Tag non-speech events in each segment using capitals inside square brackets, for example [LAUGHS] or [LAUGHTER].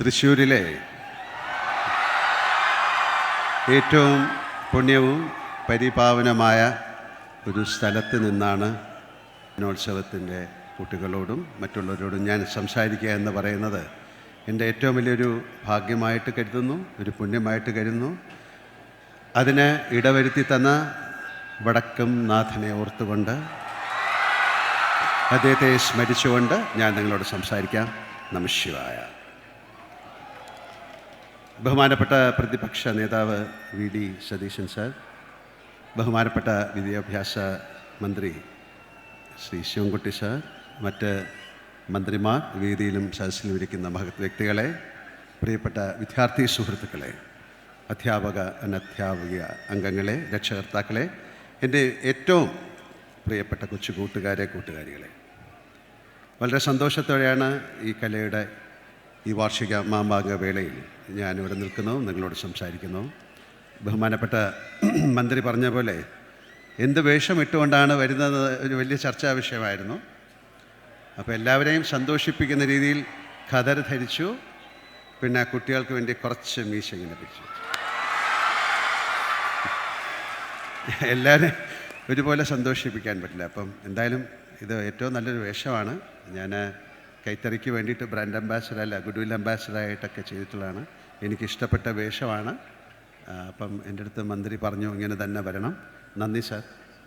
തൃശ്ശൂരിലെ ഏറ്റവും പുണ്യവും പരിപാവനമായ ഒരു സ്ഥലത്ത് നിന്നാണ് ദിനോത്സവത്തിന്റെ കുട്ടികളോടും മറ്റുള്ളവരോടും ഞാൻ സംസാരിക്കുക എന്ന് പറയുന്നത്. എന്റെ ഏറ്റവും വലിയൊരു ഭാഗ്യമായിട്ട് കരുതുന്നു ഒരു പുണ്യമായിട്ട് കരുതുന്നു. അതിന് ഇടവരുത്തി തന്ന വടക്കം നാഥനെ ഓർത്തുകൊണ്ട് അദ്ദേഹത്തെ സ്മരിച്ചുകൊണ്ട് ഞാൻ നിങ്ങളോട് സംസാരിക്കാം. നമശിവായ ബഹുമാനപ്പെട്ട പ്രതിപക്ഷ നേതാവ് വി ഡി സതീശൻ സാർ ബഹുമാനപ്പെട്ട വിദ്യാഭ്യാസ മന്ത്രി ശ്രീ ശിവൻകുട്ടി സാർ മറ്റ് മന്ത്രിമാർ വേദിയിലും സദസ്സിലും ഇരിക്കുന്ന മഹത് വ്യക്തികളെ പ്രിയപ്പെട്ട വിദ്യാർത്ഥി സുഹൃത്തുക്കളെ അധ്യാപക അനധ്യാപക അംഗങ്ങളെ രക്ഷകർത്താക്കളെ എന്റെ ഏറ്റവും പ്രിയപ്പെട്ട കൊച്ചു കൂട്ടുകാരെ കൂട്ടുകാരികളെ. വളരെ സന്തോഷത്തോടെയാണ് ഈ കലയുടെ ഈ വാർഷിക മാമാങ്ക വേളയിൽ ഞാനിവിടെ നിൽക്കുന്നു നിങ്ങളോട് സംസാരിക്കുന്നു. ബഹുമാനപ്പെട്ട [CLEARS THROAT] മന്ത്രി പറഞ്ഞ പോലെ എന്ത് വേഷം ഇട്ടുകൊണ്ടാണ് വരുന്നത് ഒരു വലിയ ചർച്ചാ വിഷയമായിരുന്നു. അപ്പോൾ എല്ലാവരെയും സന്തോഷിപ്പിക്കുന്ന രീതിയിൽ ഖദർ ധരിച്ചു പിന്നെ കുട്ടികൾക്ക് വേണ്ടി കുറച്ച് മീശ ഇങ്ങനെ പിടിച്ചു. [LAUGHS] എല്ലാവരെയും ഒരുപോലെ സന്തോഷിപ്പിക്കാൻ പറ്റില്ല. അപ്പം എന്തായാലും ഇത് ഏറ്റവും നല്ലൊരു വേഷമാണ്. ഞാൻ കൈത്തറിക്ക് വേണ്ടിയിട്ട് ബ്രാൻഡ് അംബാസഡർ അല്ല ഗുഡ് വിൽ അംബാസഡറായിട്ടൊക്കെ ചെയ്തിട്ടുള്ളതാണ്. എനിക്കിഷ്ടപ്പെട്ട വേഷമാണ്. അപ്പം എന്റെ അടുത്ത് മന്ത്രി പറഞ്ഞു ഇങ്ങനെ തന്നെ വരണം. നന്ദി സാർ.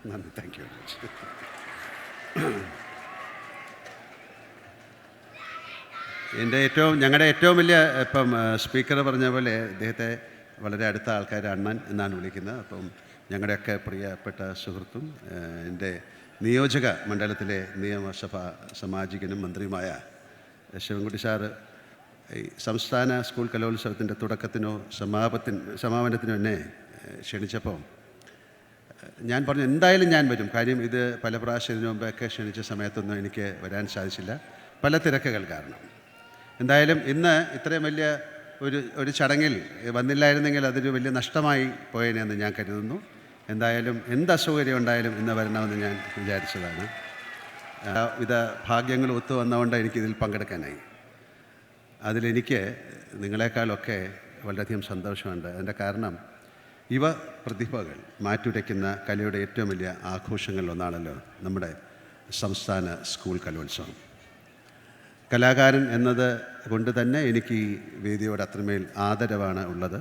നന്ദി. താങ്ക് യു മച്ച് എന്റെ ഏറ്റവും ഞങ്ങളുടെ ഏറ്റവും വലിയ ഇപ്പം സ്പീക്കർ പറഞ്ഞ പോലെ ഇദ്ദേഹത്തെ വളരെ അടുത്ത ആൾക്കാർ അണ്ണൻ എന്നാണ് വിളിക്കുന്നത്. അപ്പം ഞങ്ങളുടെയൊക്കെ പ്രിയപ്പെട്ട സുഹൃത്തും എന്റെ നിയോജക മണ്ഡലത്തിലെ നിയമസഭാ സമാജികനും മന്ത്രിയുമായ ശിവൻകുട്ടി സാറ് ഈ സംസ്ഥാന സ്കൂൾ കലോത്സവത്തിന്റെ തുടക്കത്തിനോ സമാപത്തിന് സമാപനത്തിനോ എന്നെ ക്ഷണിച്ചപ്പോൾ ഞാൻ പറഞ്ഞു എന്തായാലും ഞാൻ വരും. കാര്യം ഇത് പല പ്രാവശ്യം ഇതിനു മുമ്പൊക്കെ ക്ഷണിച്ച സമയത്തൊന്നും എനിക്ക് വരാൻ സാധിച്ചില്ല. പല തിരക്കുകൾ കാരണം. എന്തായാലും ഇന്ന് ഇത്രയും വലിയ ഒരു ഒരു ചടങ്ങിൽ വന്നില്ലായിരുന്നെങ്കിൽ അതൊരു വലിയ നഷ്ടമായി പോയേനെന്ന് ഞാൻ കരുതുന്നു. എന്തായാലും എന്ത് അസൗകര്യം ഉണ്ടായാലും ഇന്ന് വരണമെന്ന് ഞാൻ വിചാരിച്ചതാണ്. വിധ ഭാഗ്യങ്ങൾ ഒത്തു വന്നതുകൊണ്ട് എനിക്കിതിൽ പങ്കെടുക്കാനായി. അതിലെനിക്ക് നിങ്ങളെക്കാളൊക്കെ വളരെയധികം സന്തോഷമുണ്ട്. അതിന്റെ കാരണം ഇവ പ്രതിഭകൾ മാറ്റുരയ്ക്കുന്ന കലയുടെ ഏറ്റവും വലിയ ആഘോഷങ്ങളിലൊന്നാണല്ലോ നമ്മുടെ സംസ്ഥാന സ്കൂൾ കലോത്സവം. കലാകാരൻ എന്നത് കൊണ്ട് തന്നെ എനിക്ക് ഈ വേദിയോട് അത്രമേൽ ആദരവാണ് ഉള്ളത്.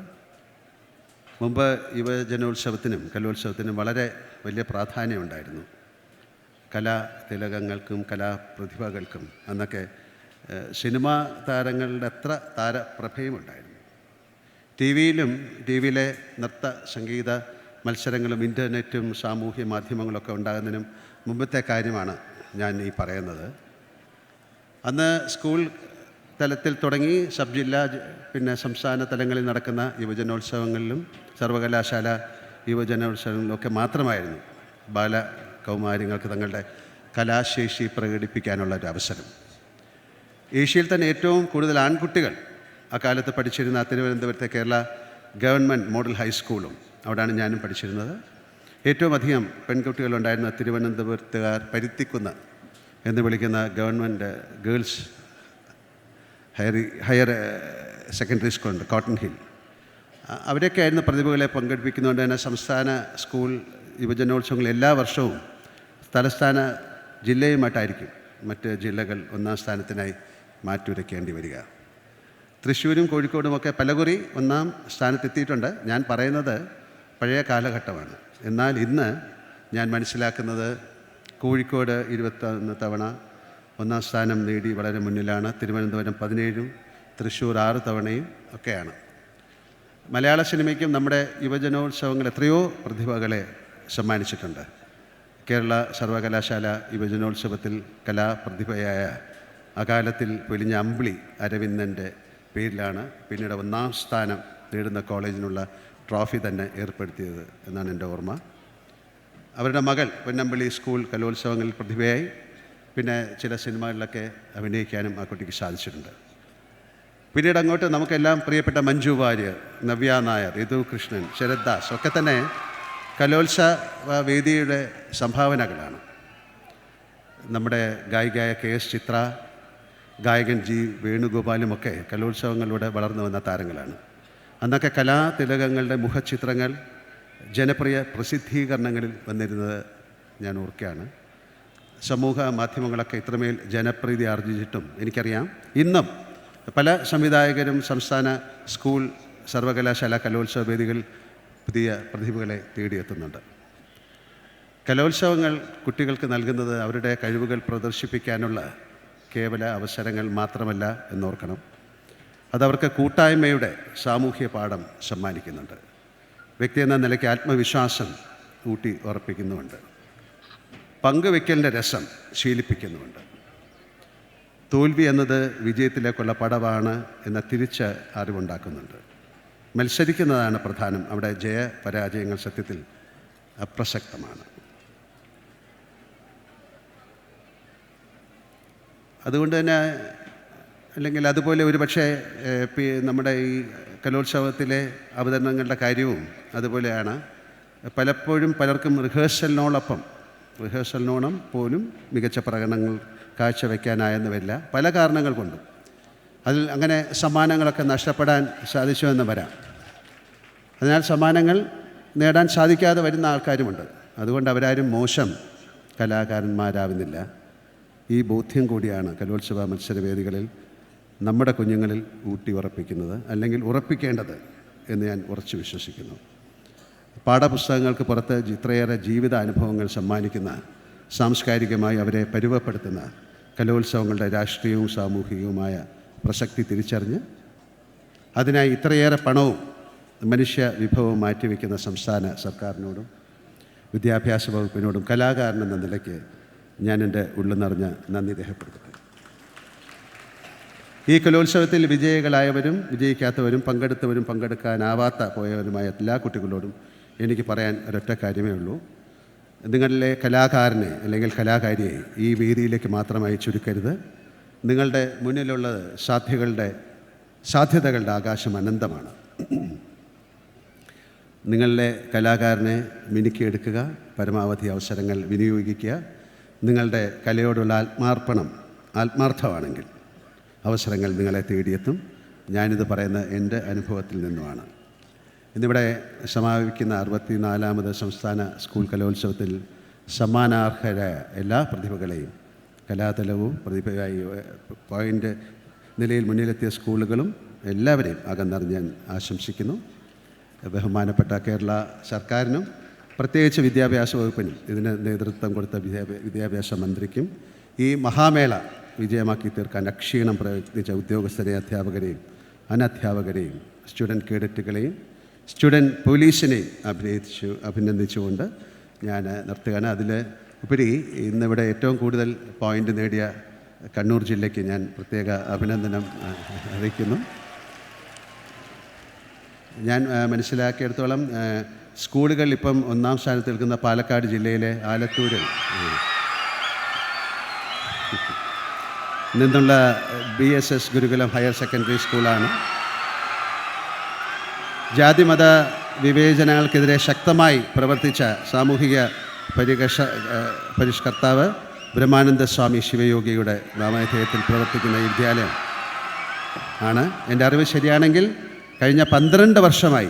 മുമ്പ് യുവജനോത്സവത്തിനും കലോത്സവത്തിനും വളരെ വലിയ പ്രാധാന്യമുണ്ടായിരുന്നു കലാ തിലകങ്ങൾക്കും കലാപ്രതിഭകൾക്കും അന്നൊക്കെ സിനിമാ താരങ്ങളുടെ അത്ര താരപ്രഭയുമുണ്ടായിരുന്നു ടി വിയിലും ടി വിയിലെ നൃത്ത സംഗീത മത്സരങ്ങളും ഇന്റർനെറ്റും സാമൂഹ്യ മാധ്യമങ്ങളൊക്കെ ഉണ്ടാകുന്നതിനും മുമ്പത്തെ കാര്യമാണ് ഞാൻ ഈ പറയുന്നത്. അന്ന് സ്കൂൾ തലത്തിൽ തുടങ്ങി സബ് ജില്ലാ പിന്നെ സംസ്ഥാന തലങ്ങളിൽ നടക്കുന്ന യുവജനോത്സവങ്ങളിലും സർവകലാശാല യുവജനോത്സവങ്ങളിലൊക്കെ മാത്രമായിരുന്നു ബാല കൗമാര്യങ്ങൾക്ക് തങ്ങളുടെ കലാശേഷി പ്രകടിപ്പിക്കാനുള്ള ഒരു അവസരം. ഏഷ്യയിൽ തന്നെ ഏറ്റവും കൂടുതൽ ആൺകുട്ടികൾ അക്കാലത്ത് പഠിച്ചിരുന്ന തിരുവനന്തപുരത്തെ കേരള ഗവൺമെന്റ് മോഡൽ ഹൈസ്കൂളും അവിടെയാണ് ഞാനും പഠിച്ചിരുന്നത്. ഏറ്റവും അധികം പെൺകുട്ടികളുണ്ടായിരുന്ന തിരുവനന്തപുരത്തുകാർ പരുത്തിക്കുന്ന എന്ന് വിളിക്കുന്ന government girls higher higher secondary സ്കൂളുണ്ട് കോട്ടൺ ഹിൽ. അവരൊക്കെ ആയിരുന്നു പ്രതിഭകളെ പങ്കെടുപ്പിക്കുന്നതുകൊണ്ട് തന്നെ സംസ്ഥാന സ്കൂൾ യുവജനോത്സവങ്ങൾ എല്ലാ വർഷവും തലസ്ഥാന ജില്ലയുമായിട്ടായിരിക്കും മറ്റ് ജില്ലകൾ ഒന്നാം സ്ഥാനത്തിനായി മാറ്റുരയ്ക്കേണ്ടി വരിക. തൃശ്ശൂരും കോഴിക്കോടുമൊക്കെ പലകുറി ഒന്നാം സ്ഥാനത്തെത്തിയിട്ടുണ്ട്. ഞാൻ പറയുന്നത് പഴയ കാലഘട്ടമാണ്. എന്നാൽ ഇന്ന് ഞാൻ മനസ്സിലാക്കുന്നത് കോഴിക്കോട് ഇരുപത്തൊന്ന് തവണ ഒന്നാം സ്ഥാനം നേടി വളരെ മുന്നിലാണ്. തിരുവനന്തപുരം പതിനേഴും തൃശ്ശൂർ ആറ് തവണയും ഒക്കെയാണ്. മലയാള സിനിമയ്ക്കും നമ്മുടെ യുവജനോത്സവങ്ങൾ എത്രയോ പ്രതിഭകളെ സമ്മാനിച്ചിട്ടുണ്ട്. കേരള സർവകലാശാല യുവജനോത്സവത്തിൽ കലാപ്രതിഭയായ അകാലത്തിൽ പൊലിഞ്ഞ അമ്പിളി അരവിന്ദന്റെ പേരിലാണ് പിന്നീട് ഒന്നാം സ്ഥാനം നേടുന്ന കോളേജിനുള്ള ട്രോഫി തന്നെ ഏർപ്പെടുത്തിയത് എന്നാണ് എന്റെ ഓർമ്മ. അവരുടെ മകൾ പൊന്നമ്പിളി സ്കൂൾ കലോത്സവങ്ങളിൽ പ്രതിഭയായി. പിന്നെ ചില സിനിമകളിലൊക്കെ അഭിനയിക്കാനും ആ കുട്ടിക്ക് സാധിച്ചിട്ടുണ്ട്. പിന്നീട് അങ്ങോട്ട് നമുക്കെല്ലാം പ്രിയപ്പെട്ട മഞ്ജു വാര്യർ നവ്യ നായർ യദു കൃഷ്ണൻ ശരത് ദാസ് ഒക്കെ തന്നെ കലോത്സവ വേദിയുടെ സംഭാവനകളാണ്. നമ്മുടെ ഗായികയായ കെ എസ് ചിത്ര ഗായകൻ ജി വേണുഗോപാലുമൊക്കെ കലോത്സവങ്ങളിലൂടെ വളർന്നു വന്ന താരങ്ങളാണ്. അന്നൊക്കെ കലാതിലകങ്ങളുടെ മുഖചിത്രങ്ങൾ ജനപ്രിയ പ്രസിദ്ധീകരണങ്ങളിൽ വന്നിരുന്നത് ഞാൻ ഓർക്കുകയാണ്. സമൂഹ മാധ്യമങ്ങളൊക്കെ ഇത്രമേൽ ജനപ്രീതി ആർജിച്ചിട്ടും എനിക്കറിയാം. ഇന്നും പല സംവിധായകരും സംസ്ഥാന സ്കൂൾ സർവകലാശാല കലോത്സവ വേദികൾ പുതിയ പ്രതിഭകളെ തേടിയെത്തുന്നുണ്ട്. കലോത്സവങ്ങൾ കുട്ടികൾക്ക് നൽകുന്നത് അവരുടെ കഴിവുകൾ പ്രദർശിപ്പിക്കാനുള്ള കേവല അവസരങ്ങൾ മാത്രമല്ല എന്നോർക്കണം. അതവർക്ക് കൂട്ടായ്മയുടെ സാമൂഹ്യ പാഠം സമ്മാനിക്കുന്നുണ്ട്. വ്യക്തി എന്ന നിലയ്ക്ക് ആത്മവിശ്വാസം ഊട്ടി ഉറപ്പിക്കുന്നുമുണ്ട്. പങ്കുവെക്കലിന്റെ രസം ശീലിപ്പിക്കുന്നുണ്ട് തോൽവി എന്നത് വിജയത്തിലേക്കുള്ള പടവാണ് എന്ന തിരിച്ച് അറിവുണ്ടാക്കുന്നുണ്ട്. മത്സരിക്കുന്നതാണ് പ്രധാനം. അവിടെ ജയ പരാജയങ്ങൾ സത്യത്തിൽ അപ്രസക്തമാണ്. അതുകൊണ്ട് തന്നെ അല്ലെങ്കിൽ അതുപോലെ ഒരു പക്ഷേ നമ്മുടെ ഈ കലോത്സവത്തിലെ അവതരണങ്ങളുടെ കാര്യവും അതുപോലെയാണ്. പലപ്പോഴും പലർക്കും റിഹേഴ്സലിനോടൊപ്പം റിഹേഴ്സലിനോളം പോലും മികച്ച പ്രകടനങ്ങൾ കാഴ്ചവെക്കാനായെന്ന് വരില്ല പല കാരണങ്ങൾ കൊണ്ടും. അതിൽ അങ്ങനെ സമ്മാനങ്ങളൊക്കെ നഷ്ടപ്പെടാൻ സാധിച്ചുവെന്ന് വരാം. അതിനാൽ സമ്മാനങ്ങൾ നേടാൻ സാധിക്കാതെ വരുന്ന ആൾക്കാരുമുണ്ട്. അതുകൊണ്ട് അവരാരും മോശം കലാകാരന്മാരാവുന്നില്ല. ഈ ബോധ്യം കൂടിയാണ് കലോത്സവ മത്സരവേദികളിൽ നമ്മുടെ കുഞ്ഞുങ്ങളിൽ ഊട്ടി ഉറപ്പിക്കുന്നത് അല്ലെങ്കിൽ ഉറപ്പിക്കേണ്ടത് എന്ന് ഞാൻ ഉറച്ചു വിശ്വസിക്കുന്നു. പാഠപുസ്തകങ്ങൾക്ക് പുറത്ത് ഇത്രയേറെ ജീവിത അനുഭവങ്ങൾ സമ്മാനിക്കുന്ന സാംസ്കാരികമായി അവരെ പരുവപ്പെടുത്തുന്ന കലോത്സവങ്ങളുടെ രാഷ്ട്രീയവും സാമൂഹികവുമായ പ്രസക്തി തിരിച്ചറിഞ്ഞ് അതിനായി ഇത്രയേറെ പണവും മനുഷ്യ വിഭവവും മാറ്റിവെക്കുന്ന സംസ്ഥാന സർക്കാരിനോടും വിദ്യാഭ്യാസ വകുപ്പിനോടും കലാകാരൻ എന്ന നിലയ്ക്ക് ഞാൻ എന്റെ ഉള്ളു നിറഞ്ഞ നന്ദി രേഖപ്പെടുത്തട്ടെ ഈ കലോത്സവത്തിൽ വിജയികളായവരും വിജയിക്കാത്തവരും പങ്കെടുത്തവരും പങ്കെടുക്കാനാവാത്ത പോയവരുമായ എല്ലാ കുട്ടികളോടും എനിക്ക് പറയാൻ ഒരൊറ്റ കാര്യമേ ഉള്ളൂ. നിങ്ങളിലെ കലാകാരനെ അല്ലെങ്കിൽ കലാകാരിയെ ഈ വേദിയിലേക്ക് മാത്രമായി ചുരുക്കരുത്. നിങ്ങളുടെ മുന്നിലുള്ള സാധ്യകളുടെ സാധ്യതകളുടെ ആകാശം അനന്തമാണ്. നിങ്ങളിലെ കലാകാരനെ മിനുക്കിയെടുക്കുക പരമാവധി അവസരങ്ങൾ വിനിയോഗിക്കുക. നിങ്ങളുടെ കലയോടുള്ള ആത്മാർപ്പണം ആത്മാർത്ഥമാണെങ്കിൽ അവസരങ്ങൾ നിങ്ങളെ തേടിയെത്തും. ഞാനിത് പറയുന്ന എന്റെ അനുഭവത്തിൽ നിന്നുമാണ്. ഇന്നിവിടെ സമാപിക്കുന്ന അറുപത്തിനാലാമത് സംസ്ഥാന സ്കൂൾ കലോത്സവത്തിൽ സമ്മാനാർഹരായ എല്ലാ പ്രതിഭകളെയും കലാതലവും പ്രതിഭയായി പോയിന്റ് നിലയിൽ മുന്നിലെത്തിയ സ്കൂളുകളും എല്ലാവരെയും അകന്നറിഞ്ഞ് ഞാൻ ആശംസിക്കുന്നു. ബഹുമാനപ്പെട്ട കേരള സർക്കാരിനും പ്രത്യേകിച്ച് വിദ്യാഭ്യാസ വകുപ്പിനും ഇതിന് നേതൃത്വം കൊടുത്ത വിദ്യാഭ്യാ വിദ്യാഭ്യാസ മന്ത്രിക്കും ഈ മഹാമേള വിജയമാക്കി തീർക്കാൻ അക്ഷീണം പ്രയത്നിച്ച ഉദ്യോഗസ്ഥരെ അധ്യാപകരെയും അനധ്യാപകരെയും സ്റ്റുഡന്റ് കേഡറ്റുകളെയും സ്റ്റുഡന്റ് പോലീസിനെ അഭിനയിച്ചു അഭിനന്ദിച്ചുകൊണ്ട് ഞാൻ നിർത്തുകയാണ്. അതിൽ ഉപരി ഇന്നിവിടെ ഏറ്റവും കൂടുതൽ പോയിന്റ് നേടിയ കണ്ണൂർ ജില്ലയ്ക്ക് ഞാൻ പ്രത്യേക അഭിനന്ദനം അറിയിക്കുന്നു. ഞാൻ മനസ്സിലാക്കിയെടുത്തോളം സ്കൂളുകൾ ഇപ്പം ഒന്നാം സ്ഥാനത്ത് നിൽക്കുന്ന പാലക്കാട് ജില്ലയിലെ ആലത്തൂരിൽ നിന്നുള്ള B S S Gurukulam higher secondary സ്കൂളാണ്. ജാതിമത വിവേചനങ്ങൾക്കെതിരെ ശക്തമായി പ്രവർത്തിച്ച സാമൂഹിക പരികർഷ പരിഷ്കർത്താവ് ബ്രഹ്മാനന്ദ സ്വാമി ശിവയോഗിയുടെ നാമധേയത്തിൽ പ്രവർത്തിക്കുന്ന വിദ്യാലയം ആണ്. എന്റെ അറിവ് ശരിയാണെങ്കിൽ കഴിഞ്ഞ പന്ത്രണ്ട് വർഷമായി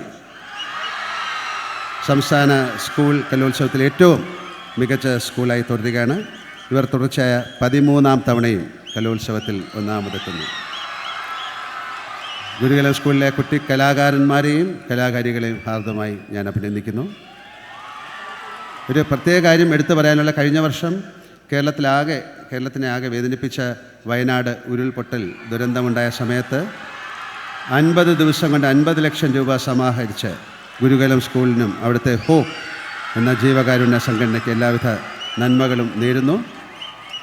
സംസ്ഥാന സ്കൂൾ കലോത്സവത്തിൽ ഏറ്റവും മികച്ച സ്കൂളായി തുടരുകയാണ്. ഇവർ തുടർച്ചയായ പതിമൂന്നാം തവണയും കലോത്സവത്തിൽ ഒന്നാമതെത്തുന്നു. ഗുരുകുലം സ്കൂളിലെ കുട്ടി കലാകാരന്മാരെയും കലാകാരികളെയും ഹാർദമായി ഞാൻ അഭിനന്ദിക്കുന്നു. ഒരു പ്രത്യേക കാര്യം എടുത്തു പറയാനുള്ള കഴിഞ്ഞ വർഷം കേരളത്തിലാകെ കേരളത്തിനെ ആകെ വേദനിപ്പിച്ച വയനാട് ഉരുൾപൊട്ടൽ ദുരന്തമുണ്ടായ സമയത്ത് അൻപത് ദിവസം കൊണ്ട് അൻപത് ലക്ഷം രൂപ സമാഹരിച്ച് ഗുരുകലം സ്കൂളിനും അവിടുത്തെ ഹോപ്പ് എന്ന ജീവകാരുണ്യ സംഘടനയ്ക്ക് എല്ലാവിധ നന്മകളും നേരുന്നു.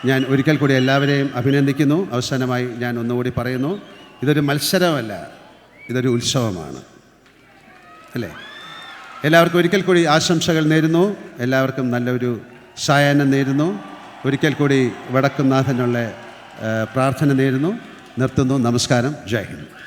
ഞാൻ ഒരിക്കൽ കൂടി എല്ലാവരെയും അഭിനന്ദിക്കുന്നു. അവസാനമായി ഞാൻ ഒന്നുകൂടി പറയുന്നു. ഇതൊരു മത്സരമല്ല ഇതൊരു ഉത്സവമാണ്. അല്ലേ? എല്ലാവർക്കും ഒരിക്കൽ കൂടി ആശംസകൾ നേരുന്നു. എല്ലാവർക്കും നല്ലൊരു സായാഹ്നം നേരുന്നു. ഒരിക്കൽ കൂടി വടക്കുംനാഥനുള്ള പ്രാർത്ഥന നേരുന്നു. നിർത്തുന്നു. നമസ്കാരം. ജയ് ഹിന്ദ്.